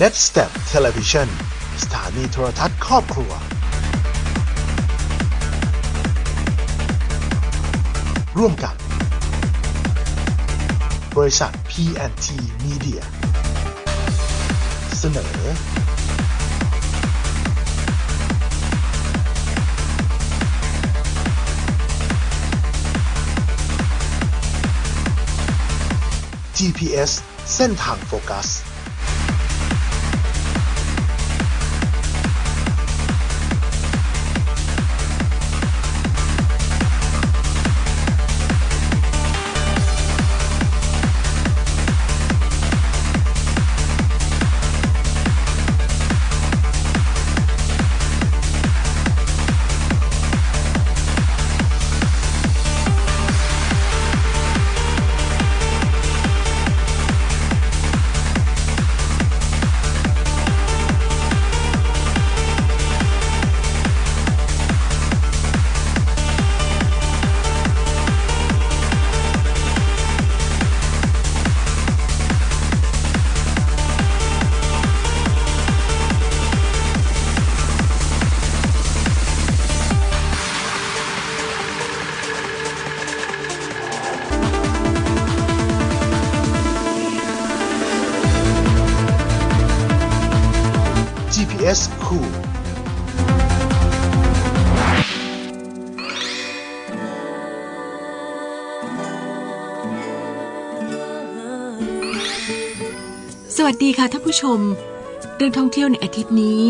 Net Step Television สถานีโทรทัศน์ครอบครัว ร่วมกับบริษัท P&T Media เสนอ GPS เส้นทางโฟกัส วัสดีค่ะท่านผู้ชม เรื่องท่องเที่ยวในอาทิตย์นี้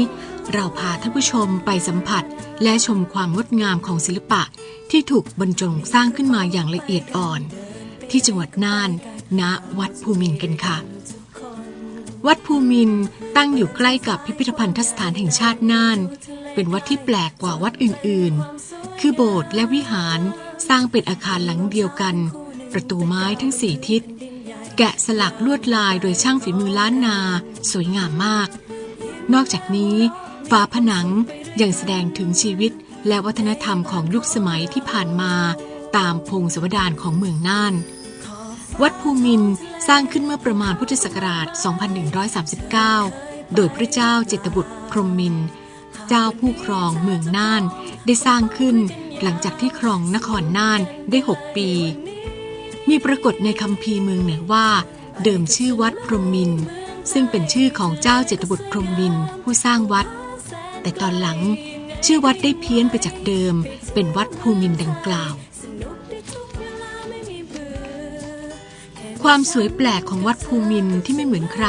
เราพาท่านผู้ชมไปสัมผัส และชมความงดงามของศิลปะที่ถูกบรรจงสร้างขึ้นมาอย่างละเอียดอ่อน ที่จังหวัดน่านณวัดภูมินกันค่ะ วัดภูมินตั้งอยู่ใกล้กับพิพิธภัณฑสถานแห่งชาติน่าน เป็นวัดที่แปลกกว่าวัดอื่นๆ คือโบสถ์และวิหารสร้างเป็นอาคารหลังเดียวกัน ประตูไม้ทั้งสี่ทิศ กะสลักลวดลายโดยช่างฝีมือล้านนา สวยงามมาก นอกจากนี้ฝาผนังยังแสดงถึงชีวิตและวัฒนธรรมของยุคสมัยที่ผ่านมาตามพงศวดารของเมืองน่าน วัดภูมินสร้างขึ้นเมื่อประมาณพุทธศักราช 2139 โดยพระเจ้าเจตบุตรพรหมมิน เจ้าผู้ครองเมืองน่าน ได้สร้างขึ้นหลังจากที่ครองนครน่านได้ 6 ปี มีปรากฏในคำพีเมืองเหนือว่า เดิมชื่อวัดพรหมมิน ซึ่งเป็นชื่อของเจ้าเจตบุตรพรหมมินผู้สร้างวัด แต่ตอนหลังชื่อวัดได้เพี้ยนไปจากเดิม เป็นวัดภูมินดังกล่าว ความสวยแปลกของวัดภูมินที่ไม่เหมือนใคร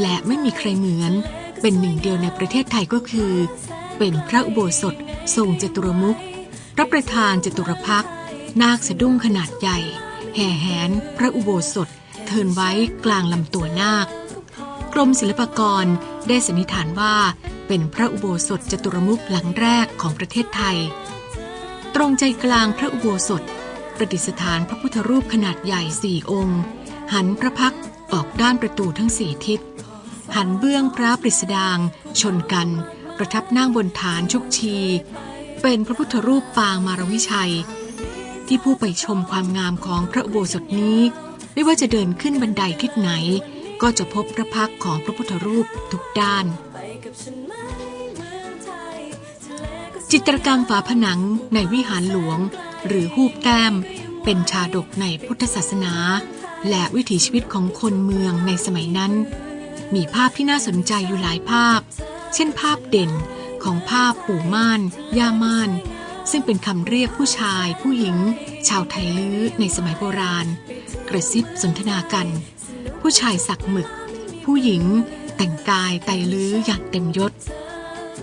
และไม่มีใครเหมือน เป็นหนึ่งเดียวในประเทศไทยก็คือ เป็นพระอุโบสถทรงจตุรมุขรับประทานจตุรพักนาคสะดุ้งขนาดใหญ่ แห่แหนพระอุโบสถเทินไว้กลางลำตัวนาค กรมศิลปากรได้สันนิษฐานว่า เป็นพระอุโบสถจตุรมุขหลังแรกของประเทศไทย ตรงใจกลางพระอุโบสถ ประดิษฐานพระพุทธรูปขนาดใหญ่สี่องค์ หันพระพักออกด้านประตูทั้งสี่ทิศ หันเบื้องพระปริสดางชนกัน ประทับนั่งบนฐานชุกชี เป็นพระพุทธรูปปางมารวิชัย ที่ผู้ไปชมความงามของพระอุโบสถนี้ ไม่ว่าจะเดินขึ้นบันไดทิศไหน ก็จะพบพระพักของพระพุทธรูปทุกด้าน จิตรกรรมฝาผนังในวิหารหลวง หรือหูบแต้ม เป็นชาดกในพุทธศาสนา และวิถีชีวิตของคนเมืองในสมัยนั้น มีภาพที่น่าสนใจอยู่หลายภาพ เช่นภาพเด่นของภาพปู่ม่าน ย่าม่าน ซึ่งเป็นคำเรียกผู้ชาย ผู้หญิง ชาวไทยลื้อในสมัยโบราณ กระซิบสนทนากัน ผู้ชายสักหมึก ผู้หญิง แต่งกายไตลื้ออย่างเต็มยศ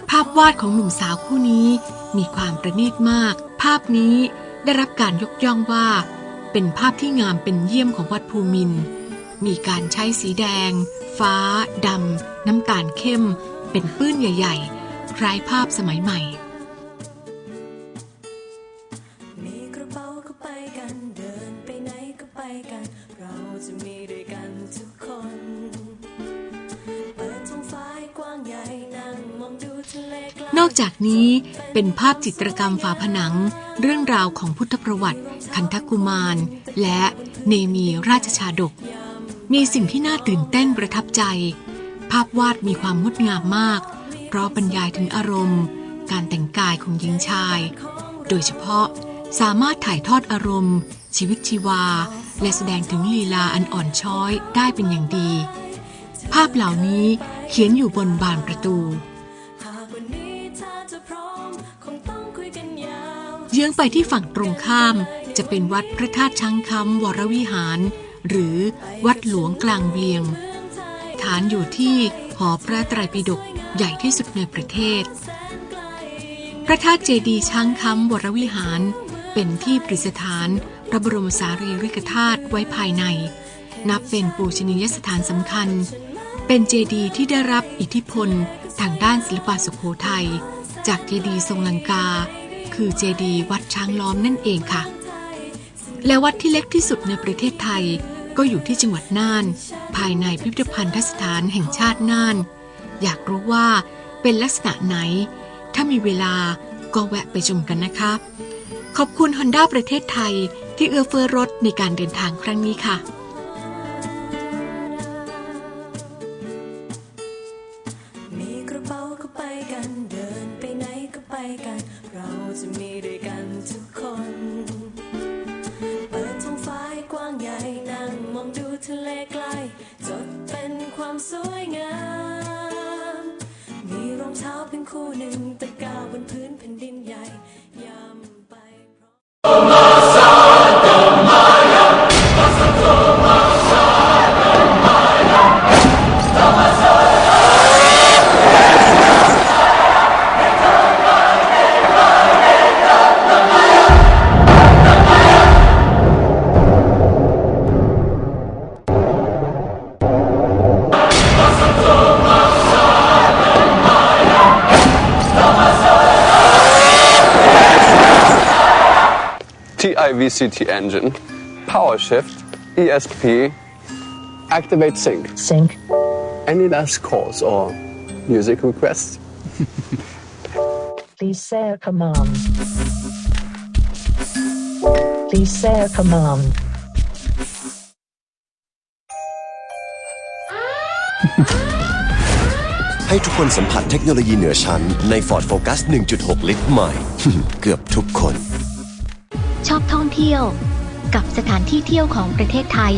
ภาพวาดของหนุ่มสาวคู่นี้มีความประณีตมาก ภาพนี้ได้รับการยกย่องว่า เป็นภาพที่งามเป็นเยี่ยมของวัดภูมิน มีการใช้สีแดง ฟ้าดำน้ำตาลเข้ม เป็นปื้นใหญ่ ๆ คล้ายภาพสมัยใหม่ นอกจากนี้เป็นภาพจิตรกรรมฝาผนัง เรื่องราวของพุทธประวัติ คันธกุมาร และเนมีราชชาดก มีสิ่งที่น่าตื่นเต้นประทับใจ ภาพวาดมีความงดงามมาก เพราะบรรยายถึงอารมณ์ การแต่งกายของหญิงชาย โดยเฉพาะสามารถถ่ายทอดอารมณ์ ชีวิตชีวา และแสดงถึงลีลาอันอ่อนช้อยได้เป็นอย่างดี ภาพเหล่านี้เขียนอยู่บนบานประตู ยื้องไปที่ฝั่งตรงข้าม จะเป็นวัดพระธาตุช้างคำวรวิหาร หรือวัดหลวงกลางเวียง ฐานอยู่ที่หอพระไตรปิฎกใหญ่ที่สุดในประเทศ พระธาตุเจดีย์ช้างคำวรวิหาร เป็นที่ประดิษฐานพระบรมสารีริกธาตุไว้ภายใน นับเป็นปูชนียสถานสำคัญ เป็นเจดีย์ที่ได้รับอิทธิพลทางด้านศิลปะสุโขทัยจากเจดีย์ทรงลังกา คือเจดีวัดช้างล้อมนั่นเองค่ะ และวัดที่เล็กที่สุดในประเทศไทย ก็อยู่ที่จังหวัดน่าน ภายในพิพิธภัณฑสถานแห่งชาติน่าน อยากรู้ว่าเป็นลักษณะไหน ถ้ามีเวลาก็แวะไปชมกันนะคะ ขอบคุณ Honda ประเทศไทยที่เอื้อเฟื้อรถในการเดินทางครั้งนี้ค่ะ ทะเลไกล จดเป็นความสวยงาม มีรองเท้าเพียงคู่หนึ่งแต่ก้าวบนพื้นแผ่นดินใหญ่ยาม TIVCT engine, power shift, ESP, activate sync. Sync. Any last calls or music requests? Please say a command. Please say a command. ให้ทุกคนสัมผัสเทคโนโลยีเหนือชั้นใน Ford Focus 1.6 ลิตรใหม่ เกือบทุกคนชอบท่อง เที่ยว กับสถานที่เที่ยวของประเทศไทย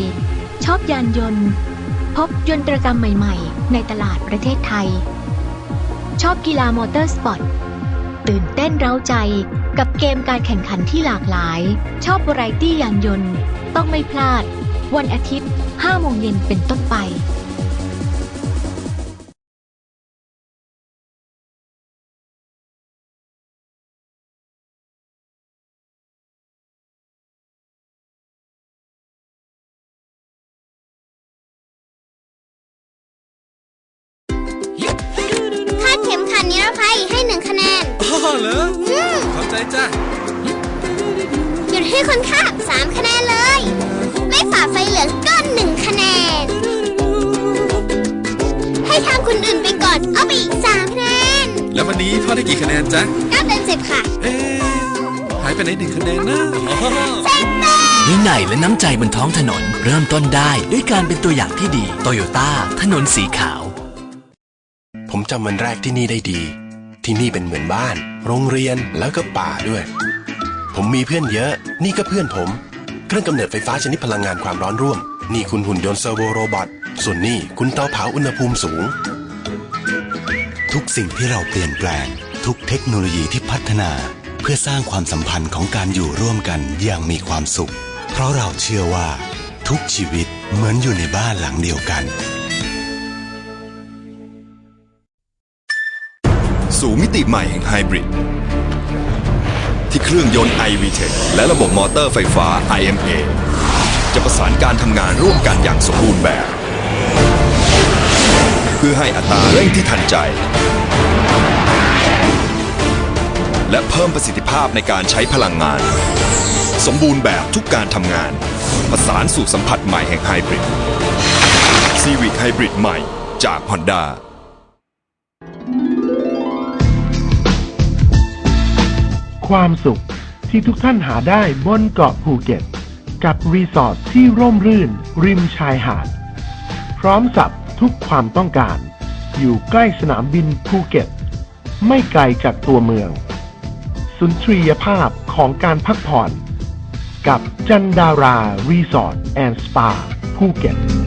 ชอบยานยนต์ พบยนตรกรรมใหม่ๆ ในตลาดประเทศไทย ชอบกีฬามอเตอร์สปอร์ตตื่นเต้นเร้าใจกับเกมการแข่งขันที่หลากหลาย ชอบวาไรตี้ยานยนต์ ต้องไม่พลาด วันอาทิตย์5โมงเย็นเป็นต้นไป นิรภัยให้หนึ่งคะแนน อ๋อเหรอเข้าใจจ้ะหยุดให้คนข้ามสามคะแนนเลย ไม่ฝ่าไฟเหลืองก็หนึ่งคะแนน ให้ทางคนอื่นไปก่อน เอาไปอีกสามคะแนนแล้ววันนี้พ่อได้กี่คะแนนจ๊ะ เก้าเต็มสิบค่ะเอ๊ะหายไปไหนหนึ่งคะแนนนะอ๋อวินัยและน้ำใจบนท้องถนน เริ่มต้นได้ด้วยการเป็นตัวอย่างที่ดีโตโยต้าถนนสีขาว ผมจำวันแรกที่นี่ได้ดี ที่นี่เป็นเหมือนบ้าน โรงเรียนแล้วก็ป่าด้วย ผมมีเพื่อนเยอะ นี่ก็เพื่อนผม เครื่องกำเนิดไฟฟ้าชนิดพลังงานความร้อนร่วม นี่คุณหุ่นยนต์เซอร์โวโรบอทส่วนนี่คุณเตาเผาอุณหภูมิสูง ทุกสิ่งที่เราเปลี่ยนแปลง ทุกเทคโนโลยีที่พัฒนา เพื่อสร้างความสัมพันธ์ของการอยู่ร่วมกันอย่างมีความสุข เพราะเราเชื่อว่า ทุกชีวิตเหมือนอยู่ในบ้านหลังเดียวกัน สู่มิติใหม่แห่งไฮบริดที่เครื่องยนต์ iVTEC และระบบมอเตอร์ไฟฟ้า IMA จะประสานการทำงานร่วมกันอย่างสมบูรณ์แบบ เพื่อให้อัตราเร่งที่ทันใจ และเพิ่มประสิทธิภาพในการใช้พลังงาน สมบูรณ์แบบทุกการทำงาน ประสานสู่สัมผัสใหม่แห่งไฮบริด Civic Hybrid ใหม่จาก Honda ความสุขที่ทุกท่านหาได้บนเกาะภูเก็ต กับรีสอร์ทที่ร่มรื่น ริมชายหาด พร้อมสับทุกความต้องการ อยู่ใกล้สนามบินภูเก็ต ไม่ไกลจากตัวเมือง สุนทรียภาพของการพักผ่อน กับจันดารารีสอร์ทแอนด์สปาภูเก็ต